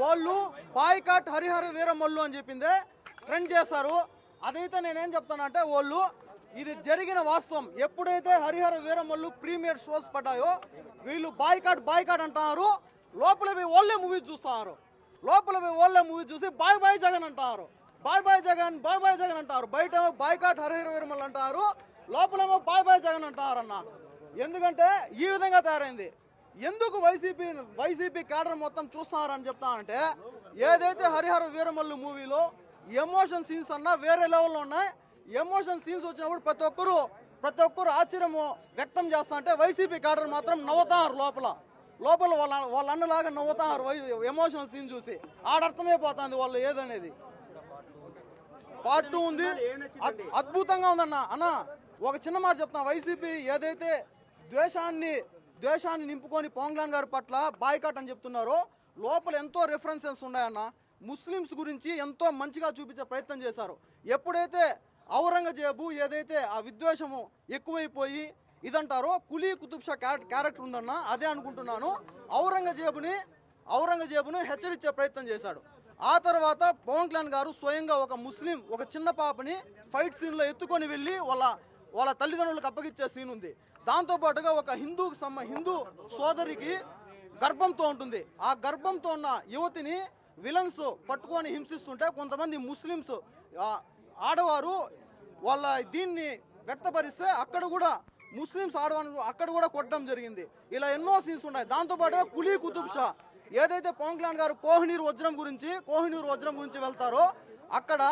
వాళ్ళు బాయ్కాట్ హరిహర వీరమల్లు అని చెప్పిందే ట్రెండ్ చేస్తారు అదైతే నేనేం చెప్తానంటే వాళ్ళు ఇది జరిగిన వాస్తవం. ఎప్పుడైతే హరిహర వీరమల్లు ప్రీమియర్ షోస్ పడ్డాయో వీళ్ళు బాయ్కాట్ బాయ్కాట్ అంటున్నారు. లోపల పోయి వాళ్ళే మూవీస్ చూస్తున్నారు. లోపల పోయి వాళ్ళే మూవీ చూసి బాయ్ బాయ్ జగన్ అంటారు bye bye Jagan bye bye Jagan అంటారు. బయట ఏమో బాయ్కాట్ హరిహర వీరమల్లు అంటారు. లోపలేమో బాయ్ బాయ్ జగన్ అంటారు అన్న ఎందుకంటే ఈ విధంగా తయారైంది. ఎందుకు వైసీపీ వైసీపీ కేడర్ మొత్తం చూస్తున్నారని చెప్తానంటే ఏదైతే హరిహర వీరమల్లు మూవీలో ఎమోషన్ సీన్స్ అన్నా వేరే లెవెల్లో ఉన్నాయి ఎమోషన్ సీన్స్ వచ్చినప్పుడు ప్రతి ఒక్కరు ప్రతి ఒక్కరు ఆశ్చర్యము వ్యక్తం చేస్తా అంటే వైసీపీ కేడర్ మాత్రం నవ్వుతారు లోపల. లోపల వాళ్ళ వాళ్ళ అన్నలాగా నవ్వుతారు ఎమోషనల్ సీన్ చూసి. ఆడర్థమైపోతుంది వాళ్ళు ఏదనేది. పార్ట్ టూ ఉంది. అద్- అద్భుతంగా ఉందన్న. అన్న ఒక చిన్న మాట చెప్తాను వైసీపీ ఏదైతే ద్వేషాన్ని ద్వేషాన్ని నింపుకొని పోంగ్లాన్ గారి పట్ల బాయ్కాట్ అని చెప్తున్నారో లోపల ఎంతో రెఫరెన్సెస్ ఉన్నాయన్న ముస్లిమ్స్ గురించి ఎంతో మంచిగా చూపించే ప్రయత్నం చేశారు. ఎప్పుడైతే ఔరంగజేబు ఏదైతే ఆ విద్వేషము ఎక్కువైపోయి ఇదంటారో కులీ కుతుబ్షా క్యారెక్టర్ ఉందన్న అదే అనుకుంటున్నాను. ఔరంగజేబుని ఔరంగజేబును హెచ్చరించే ప్రయత్నం చేశాడు. ఆ తర్వాత పవన్ కళ్యాణ్ గారు స్వయంగా ఒక ముస్లిం ఒక చిన్న పాపని ఫైట్ సీన్లో ఎత్తుకొని వెళ్ళి వాళ్ళ వాళ్ళ తల్లిదండ్రులకు అప్పగించే సీన్ ఉంది. దాంతో పాటుగా ఒక హిందూకి సమ్మ హిందూ సోదరికి గర్భంతో ఉంటుంది. ఆ గర్భంతో ఉన్న యువతిని విలన్స్ పట్టుకొని హింసిస్తుంటే కొంతమంది ముస్లిమ్స్ ఆడవారు వాళ్ళ దీన్ని వ్యక్తపరిస్తే అక్కడ కూడా ముస్లిమ్స్ ఆడవారు అక్కడ కూడా కొట్టడం జరిగింది. ఇలా ఎన్నో సీన్స్ ఉన్నాయి. దాంతోపాటు కులీ కుతుబ్ షా ఏదైతే పవన్ కళ్యాణ్ గారు కోహినీర్ వజ్రం గురించి కోహినూర్ వజ్రం గురించి వెళ్తారో అక్కడ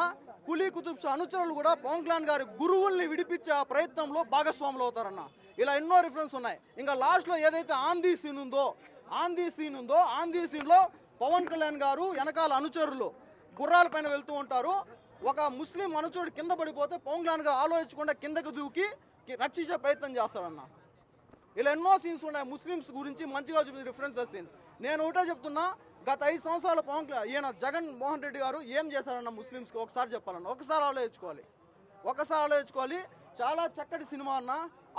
కులీ కుతుబ్ షా అనుచరులు కూడా పవన్ కళ్యాణ్ గారి గురువుల్ని విడిపించే ఆ ప్రయత్నంలో భాగస్వాములు అవుతారన్న. ఇలా ఎన్నో రిఫరెన్స్ ఉన్నాయి. ఇంకా లాస్ట్లో ఏదైతే ఆంధీ సీన్ ఉందో ఆంధీ సీన్ ఉందో ఆంధీ సీన్లో పవన్ కళ్యాణ్ గారు వెనకాల అనుచరులు గుర్రాల పైన వెళ్తూ ఉంటారు. ఒక ముస్లిం అనుచరుడు కింద పడిపోతే పవన్ కళ్యాణ్ గారు ఆలోచించకుండా కిందకు దూకి రక్షించే ప్రయత్నం చేస్తాడన్న ఇలా ఎన్నో సీన్స్ ఉన్నాయి ముస్లిమ్స్ గురించి మంచిగా చూపించిన రిఫరెన్సెస్ సీన్స్ నేను ఒకటే చెప్తున్నా గత ఐదు సంవత్సరాల పవన్ కళ్యాణ్ ఈయన జగన్ మోహన్ రెడ్డి గారు ఏం చేశారన్న ముస్లిమ్స్కి ఒకసారి చెప్పాలన్న ఒకసారి ఆలోచించుకోవాలి. ఒకసారి ఆలోచించుకోవాలి. చాలా చక్కటి సినిమా అన్న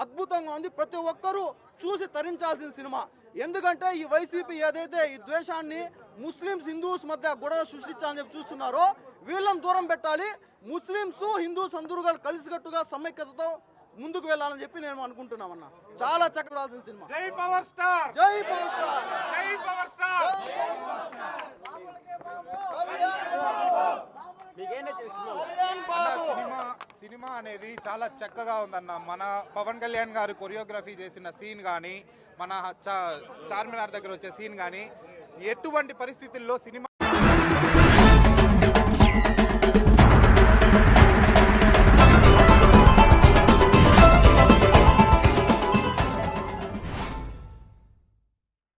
అద్భుతంగా ఉంది. ప్రతి ఒక్కరూ చూసి తరించాల్సిన సినిమా. ఎందుకంటే ఈ వైసీపీ ఏదైతే ఈ ద్వేషాన్ని ముస్లిమ్స్ హిందూస్ మధ్య గొడవ సృష్టించాలని చెప్పి చూస్తున్నారో వీళ్ళని దూరం పెట్టాలి. ముస్లిమ్స్ హిందూస్ అందరూ కలిసికట్టుగా సమైక్యతతో ముందుకు వెళ్ళాలని చెప్పి నేను అనుకుంటున్నామన్న. చాలా చక్కడాల్సిన సినిమా. జై పవర్ స్టార్! జై పవర్ స్టార్ కళ్యాణ్ బాబు సినిమా సినిమా అనేది చాలా చక్కగా ఉందన్న. మన పవన్ కళ్యాణ్ గారు కొరియోగ్రఫీ చేసిన సీన్ కానీ మన చార్మినార్ దగ్గర వచ్చే సీన్ కానీ ఎటువంటి పరిస్థితుల్లో సినిమా